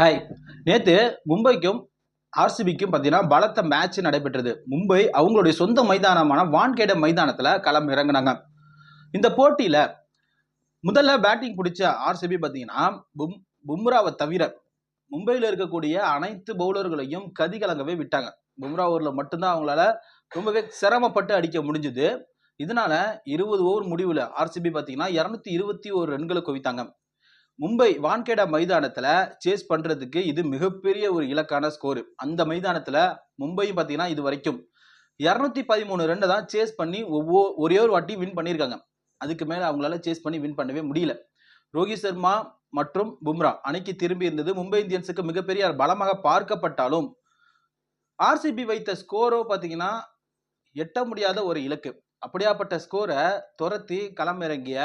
Hi நேற்று மும்பைக்கும் ஆர்சிபிக்கும் பார்த்தீங்கன்னா பலத்த மேட்ச் நடைபெற்றது. மும்பை அவங்களுடைய சொந்த மைதானமான வான்கேட மைதானத்தில் களம் இறங்குனாங்க. இந்த போட்டியில் முதல்ல பேட்டிங் பிடிச்ச ஆர்சிபி பார்த்தீங்கன்னா பும் பும்ராவை தவிர மும்பையில் இருக்கக்கூடிய அனைத்து பவுலர்களையும் கதிகலங்கவே விட்டாங்க. பும்ரா ஓவரில் மட்டும்தான் அவங்களால ரொம்பவே சிரமப்பட்டு அடிக்க முடிஞ்சுது. இதனால இருபது ஓவர் முடிவில் ஆர்சிபி பார்த்தீங்கன்னா இரநூத்தி இருபத்தி ஒரு ரன்களை குவித்தாங்க. மும்பை வான்கேடா மைதானத்தில் சேஸ் பண்ணுறதுக்கு இது மிகப்பெரிய ஒரு இலக்கான ஸ்கோர் அந்த மைதானத்தில் மும்பையும் பார்த்தீங்கன்னா இது வரைக்கும் இரநூத்தி பதிமூணு ரெண்டை தான் சேஸ் பண்ணி ஒவ்வொரு ஒரே ஒரு வாட்டி வின் பண்ணியிருக்காங்க அதுக்கு மேலே அவங்களால சேஸ் பண்ணி வின் பண்ணவே முடியல. ரோஹித் சர்மா மற்றும் பும்ரா அணைக்கு திரும்பி இருந்தது மும்பை இந்தியன்ஸுக்கு மிகப்பெரிய பலமாக பார்க்கப்பட்டாலும் ஆர்சிபி வைத்த ஸ்கோரோ பார்த்தீங்கன்னா எட்ட முடியாத ஒரு இலக்கு. அப்படியாப்பட்ட ஸ்கோரை துரத்தி களமிறங்கிய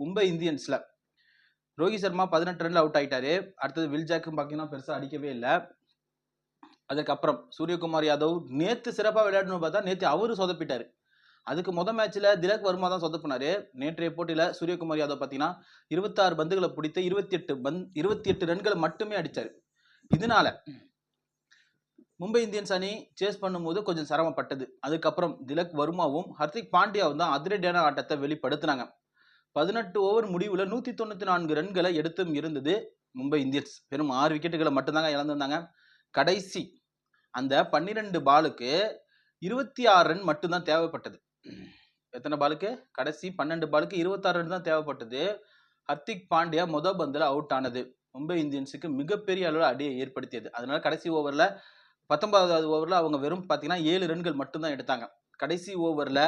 மும்பை இந்தியன்ஸில் ரோஹித் சர்மா பதினெட்டு ரன்ல அவுட் ஆயிட்டாரு. அடுத்தது வில்ஜாக்கும் பார்த்தீங்கன்னா பெருசாக அடிக்கவே இல்லை. அதுக்கப்புறம் சூரியகுமார் யாதவ் நேற்று சிறப்பாக விளையாடணும்னு பார்த்தா நேற்று அவரு சொதப்பிட்டாரு. அதுக்கு முத மேட்ச்ல திலக் வர்மா தான் சொதப்பினார் நேற்றைய போட்டியில சூரியகுமார் யாதவ் பார்த்தீங்கன்னா இருபத்தாறு பந்துகளை பிடித்து இருபத்தி எட்டு பந்த் இருபத்தி எட்டு ரன்களை மட்டுமே அடித்தார் இதனால மும்பை இந்தியன்ஸ் அணி சேஸ் பண்ணும்போது கொஞ்சம் சிரமப்பட்டது. அதுக்கப்புறம் திலக் வர்மாவும் ஹர்திக் பாண்டியாவும் தான் அதிரடியான ஆட்டத்தை வெளிப்படுத்தினாங்க. பதினெட்டு ஓவர் முடிவுல நூத்தி தொண்ணூத்தி நான்கு ரன்களை எடுத்தும் இருந்தது மும்பை இந்தியன்ஸ். வெறும் ஆறு விக்கெட்டுகளை மட்டும்தாங்க இழந்திருந்தாங்க. கடைசி அந்த பன்னிரெண்டு பாலுக்கு இருபத்தி ஆறு ரன் மட்டும்தான் தேவைப்பட்டது. எத்தனை பாலுக்கு? கடைசி பன்னெண்டு பாலுக்கு இருபத்தாறு ரன் தான் தேவைப்பட்டது. ஹர்திக் பாண்டியா முத பந்தில் அவுட் ஆனது. மும்பை இந்தியன்ஸுக்கு மிகப்பெரிய அளவில் அடியை ஏற்படுத்தியது. அதனால கடைசி ஓவரில் பத்தொன்பதாவது ஓவரில் அவங்க வெறும் பார்த்தீங்கன்னா ஏழு ரன்கள் மட்டும்தான் எடுத்தாங்க. கடைசி ஓவரில்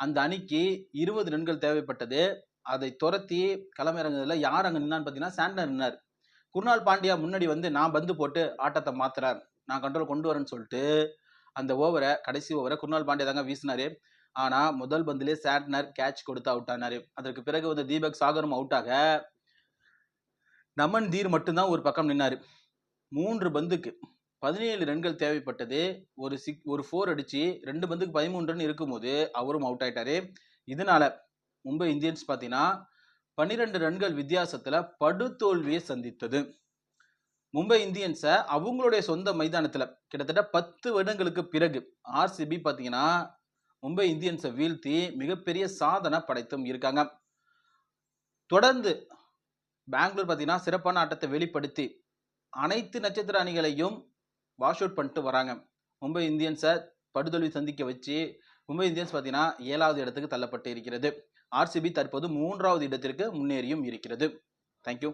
அந்த அணிக்கு இருபது ரன்கள் தேவைப்பட்டது. அதை துரத்தி களமிறங்குறதுல யார் அங்கே நின்னான்னு பார்த்தீங்கன்னா சாண்டர் நின்னார். குருநாள் பாண்டியா முன்னாடி வந்து நான் பந்து போட்டு ஆட்டத்தை மாத்துறேன் நான் கண்ட்ரோல் கொண்டு வரேன்னு சொல்லிட்டு அந்த ஓவரை கடைசி ஓவரை குருநாள் பாண்டியா தாங்க வீசினாரு. ஆனால் முதல் பந்திலே சாட்னர் கேட்ச் கொடுத்து அவுட் ஆனார். அதற்கு பிறகு வந்து தீபக் சாகரும் அவுட் ஆக நமன் தீர் மட்டும்தான் ஒரு பக்கம் நின்னாரு. மூன்று பந்துக்கு பதினேழு ரன்கள் தேவைப்பட்டது. ஒரு சிக் ஒரு ஃபோர் அடிச்சு ரெண்டு பந்துக்கு பதிமூணு ரன் இருக்கும்போது அவரும் அவுட் ஆயிட்டாரு. இதனால மும்பை இந்தியன்ஸ் பார்த்தீங்கன்னா பன்னிரெண்டு ரன்கள் வித்தியாசத்துல படுதோல்வியை சந்தித்தது. மும்பை இந்தியன்ஸை அவங்களுடைய சொந்த மைதானத்தில் கிட்டத்தட்ட பத்து வருடங்களுக்கு பிறகு ஆர்சிபி பார்த்தீங்கன்னா மும்பை இந்தியன்ஸை வீழ்த்தி மிகப்பெரிய சாதனை படைத்தும் இருக்காங்க. தொடர்ந்து பெங்களூர் பார்த்தீங்கன்னா சிறப்பான ஆட்டத்தை வெளிப்படுத்தி அனைத்து நட்சத்திர அணிகளையும் வாஷ் அவுட் பண்ணிட்டு வராங்க. மும்பை இந்தியன்ஸை படுதோல்வி சந்திக்க வச்சு மும்பை இந்தியன்ஸ் பார்த்தீங்கன்னா ஏழாவது இடத்துக்கு தள்ளப்பட்டு இருக்கிறது. ஆர்சிபி தற்போது மூன்றாவது இடத்திற்கு முன்னேறியும் இருக்கிறது. தேங்க்யூ